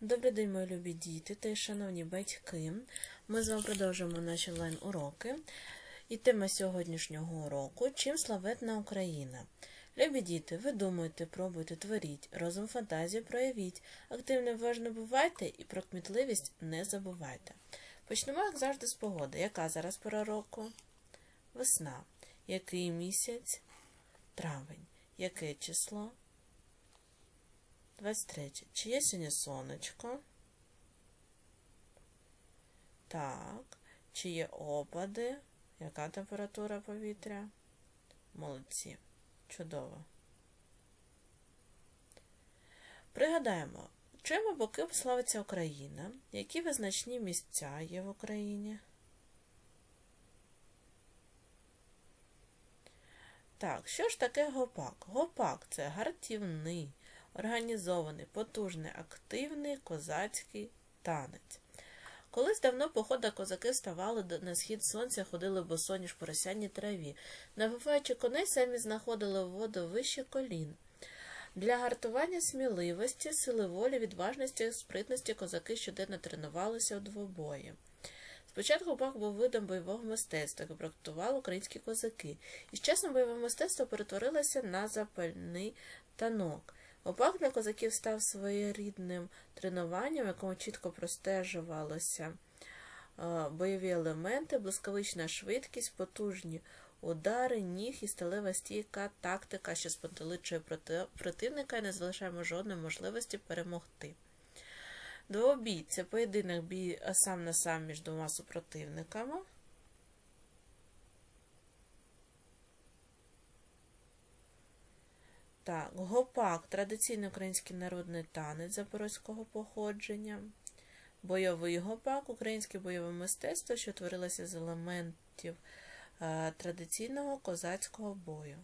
Добрий день, мої любі діти та шановні батьки. Ми з вами продовжуємо наші онлайн-уроки. І тема сьогоднішнього уроку Чим славетна Україна? Любі діти, ви думайте, пробуйте, творіть, розум фантазію проявіть, активно і уважно бувайте і про кмітливість не забувайте. Почнемо, як завжди, з погоди. Яка зараз пора року? Весна. Який місяць? Травень. Яке число? 23. Чи є сьогодні сонечко? Так. Чи є опади? Яка температура повітря? Молодці. Чудово. Пригадаємо, чим або ким славиться Україна? Які визначні місця є в Україні? Так, що ж таке гопак? Гопак це гартівний, організований, потужний, активний козацький танець. Колись давно похода козаки вставали до- на схід сонця, ходили босоніж по росяній траві. Набиваючи коней, самі знаходили воду вище колін. Для гартування сміливості, сили волі, відважності, спритності козаки щоденно тренувалися у двобої. Спочатку гопак був видом бойового мистецтва, яке практикували українські козаки, і з часом бойове мистецтво перетворилося на запальний танок. Гопак для козаків став своєрідним тренуванням, якому чітко простежувалося е, бойові елементи, блискавична швидкість, потужні удари, ніг і сталева стійка тактика, що спонтеличує противника і не залишаємо жодної можливості перемогти. Двобій це поєдинок бій сам на сам між двома супротивниками. Так, гопак традиційний український народний танець запорозького походження. Бойовий гопак українське бойове мистецтво, що творилося з елементів е, традиційного козацького бою.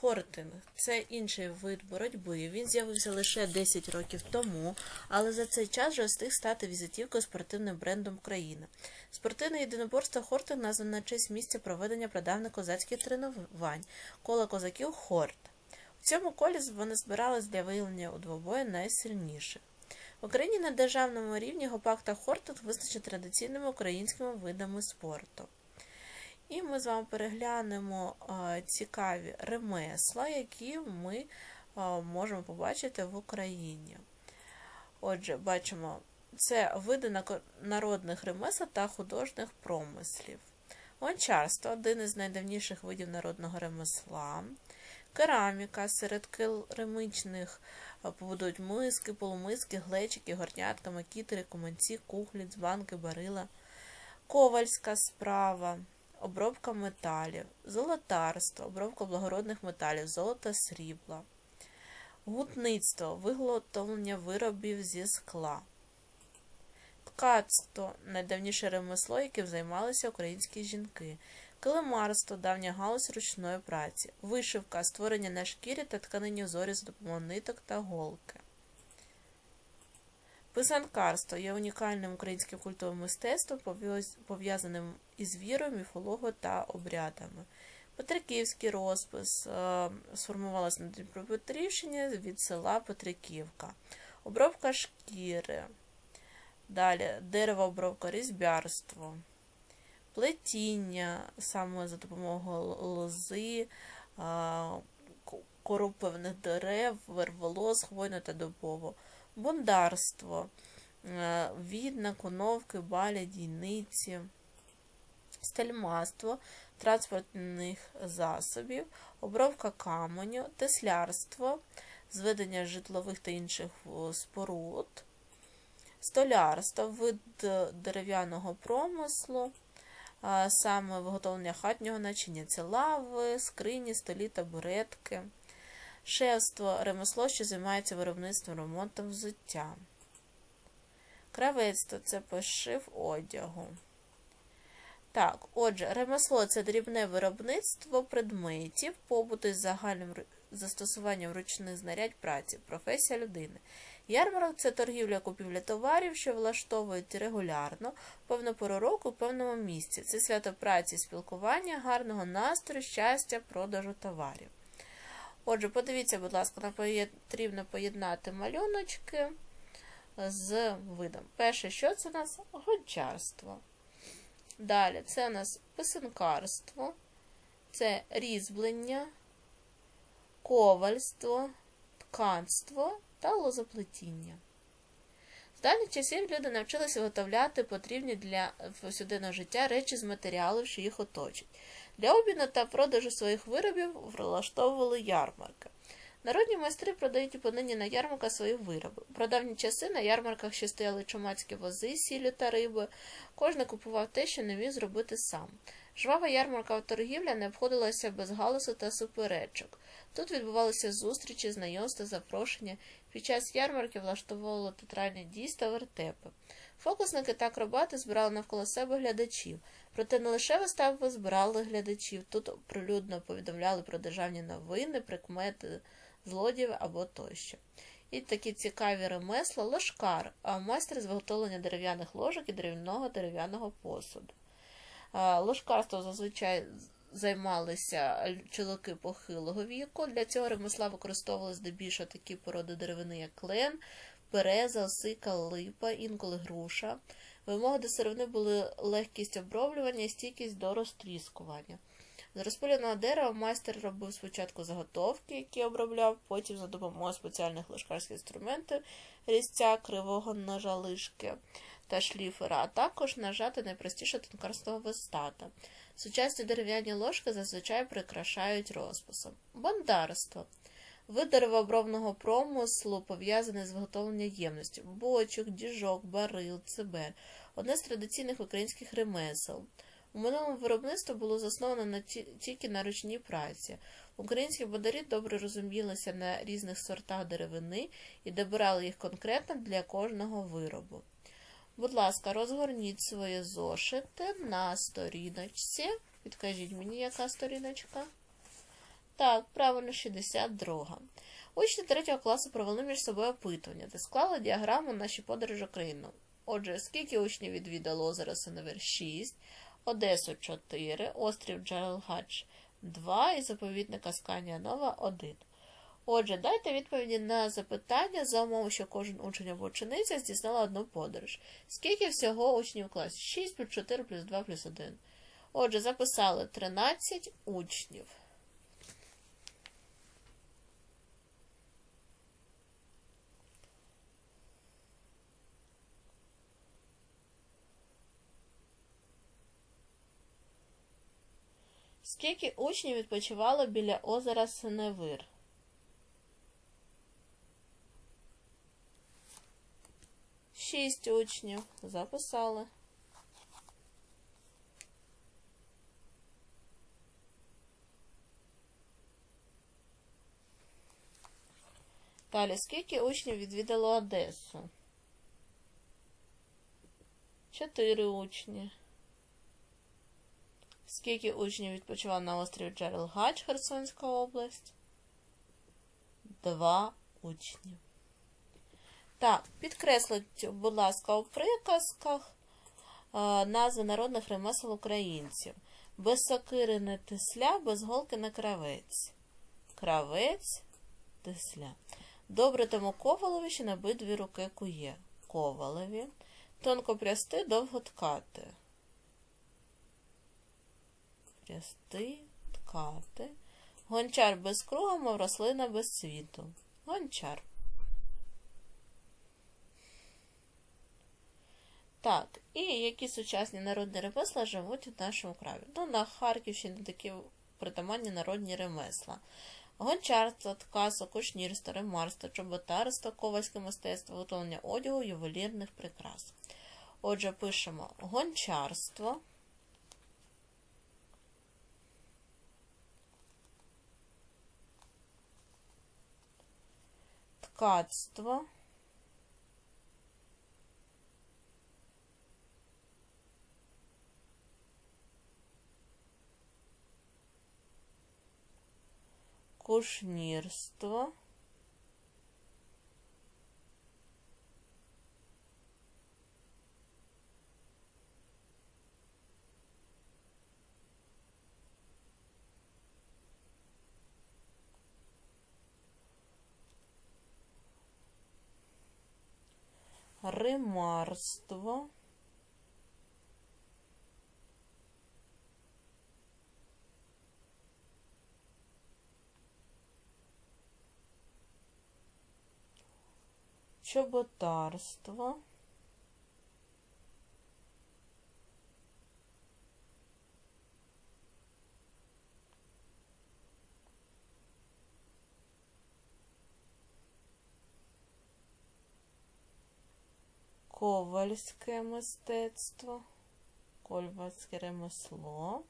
Хортинг це інший вид боротьби. Він з'явився лише 10 років тому, але за цей час вже встиг стати візитівкою спортивним брендом країни. Спортивне єдиноборство Хортинг названо на честь місця проведення прадавних козацьких тренувань коло козаків Хорт. У цьому колі вони збирались для виявлення у двобої найсильніших. В Україні на державному рівні гопак та хортинг визначені традиційними українськими видами спорту. І ми з вами переглянемо цікаві ремесла, які ми можемо побачити в Україні. Отже, бачимо, це види народних ремесел та художніх промислів. Гончарство один із найдавніших видів народного ремесла. Кераміка серед керамичних а, побудують миски, полумиски, глечики, горнятка, макітери, куманці, кухлі, дзбанки, барила. Ковальська справа обробка металів, золотарство, обробка благородних металів, золота, срібла, гутництво, виготовлення виробів зі скла, ткацтво найдавніше ремесло, яким займалися українські жінки, килимарство, давня галузь ручної праці, вишивка, створення на шкірі та тканині узорів за допомогою ниток та голки. Писанкарство є унікальним українським культовим мистецтвом, пов'язаним із вірою, міфологією та обрядами. Петриківський розпис е, сформувалася на Дніпропетровщині від села Петриківка. Обробка шкіри. Далі деревообробка, різьбярство. Плетіння саме за допомогою лози, е, кору певних дерев, верволос, хвойно та дубово. Бондарство, е, відна, коновки, баля, дійниці, стельмаство транспортних засобів, обробка каменю, теслярство, зведення житлових та інших споруд, столярство, вид е, дерев'яного промислу, саме виготовлення хатнього начиння, це лави, скрині, столі, табуретки. Шефство ремесло, що займається виробництвом ремонтом взуття. Кравецтво це пошив одягу. Так, отже, ремесло це дрібне виробництво предметів, побуту із загальним застосуванням ручних знарядь праці, професія людини. Ярмарок це торгівля купівля товарів, що влаштовують регулярно, певну пору року, в певному місці. Це свято праці, спілкування, гарного настрою, щастя, продажу товарів. Отже, подивіться, будь ласка, нам потрібно поєднати малюночки з видом. Перше, що це у нас гончарство. Далі це у нас писанкарство, це різьблення, ковальство, тканство та лозоплетіння. З давніх часів люди навчилися виготовляти потрібні для повсякденного життя речі з матеріалів, що їх оточать. Для обміну та продажу своїх виробів влаштовували ярмарки. Народні майстри продають і понині на ярмарках свої вироби. Про давні часи на ярмарках ще стояли чумацькі вози, сіллю та риби. Кожен купував те, що не міг зробити сам. Жвава ярмарка торгівля не обходилася без галасу та суперечок. Тут відбувалися зустрічі, знайомства, запрошення. Під час ярмарки влаштовували театральні дійства, вертепи. Фокусники та акробати збирали навколо себе глядачів. Проте не лише вистави збирали глядачів, тут прилюдно повідомляли про державні новини, прикмети злодіїв або тощо. І такі цікаві ремесла ложкар, а майстер з виготовлення дерев'яних ложок і дерев'яного дерев'яного посуду. Ложкарство зазвичай займалися чоловіки похилого віку. Для цього ремесла використовували здебільшого такі породи деревини, як клен, береза, осика, липа, інколи груша. Вимоги до сировини були легкість оброблювання і стійкість до розтріскування. З розпиленого дерева майстер робив спочатку заготовки, які обробляв, потім за допомогою спеціальних ложкарських інструментів різця, кривого ножа лишки та шліфера, а також нажати найпростіше тонкарського вистата. Сучасні дерев'яні ложки зазвичай прикрашають розписом. Бондарство. Вид деревообробного промислу пов'язаний з виготовленням ємності, бочок, діжок, барил, цибель одне з традиційних українських ремесел. У минулому виробництво було засновано на ті, тільки на ручній праці. Українські бодарі добре розумілися на різних сортах деревини і добирали їх конкретно для кожного виробу. Будь ласка, розгорніть свої зошити на сторіночці. Підкажіть мені, яка сторіночка? Так, правильно, 62. Учні 3 класу провели між собою опитування та склали діаграму наші подорожі Україну. Отже, скільки учнів відвідало озеро Синевир? 6, Одесу 4, острів Джалгач 2 і заповідника Сканія Нова 1. Отже, дайте відповіді на запитання за умови, що кожен учень або учениця здійснила одну подорож. Скільки всього учнів у класі? 6 плюс 4 плюс 2 плюс 1. Отже, записали 13 учнів. Скільки учнів відпочивало біля озера Синевир? Шість учнів. Записали. Далі, скільки учнів відвідало Одесу? Чотири учні. Скільки учнів відпочивав на острові Джерел Гач, Херсонська область? Два учні. Так, підкресліть, будь ласка, у приказках е, назви народних ремесел українців. Без сокири не тисля, без голки не кравець. Кравець тисля. Добре тому ковалові, що на обидві руки кує. Ковалові. Тонко прясти, довго ткати прясти, ткати. Гончар без круга, мов рослина без світу. Гончар. Так, і які сучасні народні ремесла живуть в нашому краї? Ну, на Харківщині такі притаманні народні ремесла. Гончарство, ткасо, кушнірство, ремарство, чоботарство, ковальське мистецтво, виготовлення одягу, ювелірних прикрас. Отже, пишемо гончарство. ткацтво, кушнірство, римарство, чоботарство, ковальське мистецтво, ковальське ремесло.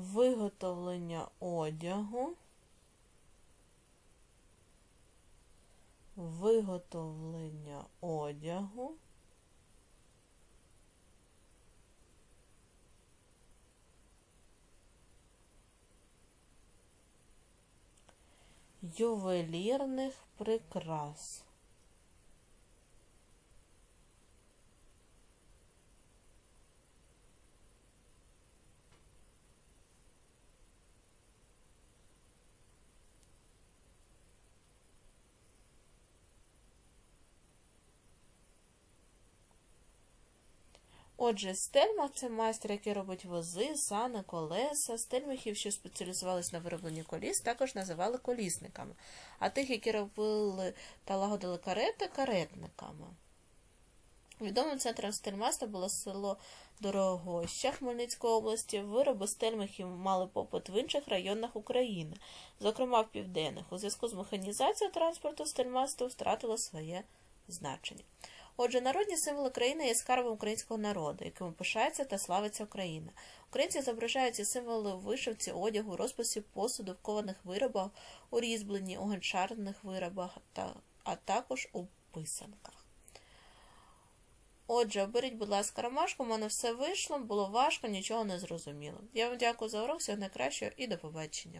Виготовлення одягу. Виготовлення одягу. Ювелірних прикрас. Отже, стельмах це майстер, який робить вози, сани, колеса. Стельмахів, що спеціалізувалися на виробленні коліс, також називали колісниками. А тих, які робили та лагодили карети, каретниками. Відомим центром стельмаста було село Дорогоща Хмельницької області. Вироби стельмахів мали попит в інших районах України, зокрема в південних. У зв'язку з механізацією транспорту стельмасту втратило своє значення. Отже, народні символи країни є скарбом українського народу, яким пишається та славиться Україна. Українці зображають ці символи у вишивці, одягу, розписі посуду, в кованих виробах, у різьбленні, у гончарних виробах, та, а також у писанках. Отже, оберіть, будь ласка, ромашку, у мене все вийшло, було важко, нічого не зрозуміло. Я вам дякую за урок, всього найкращого і до побачення.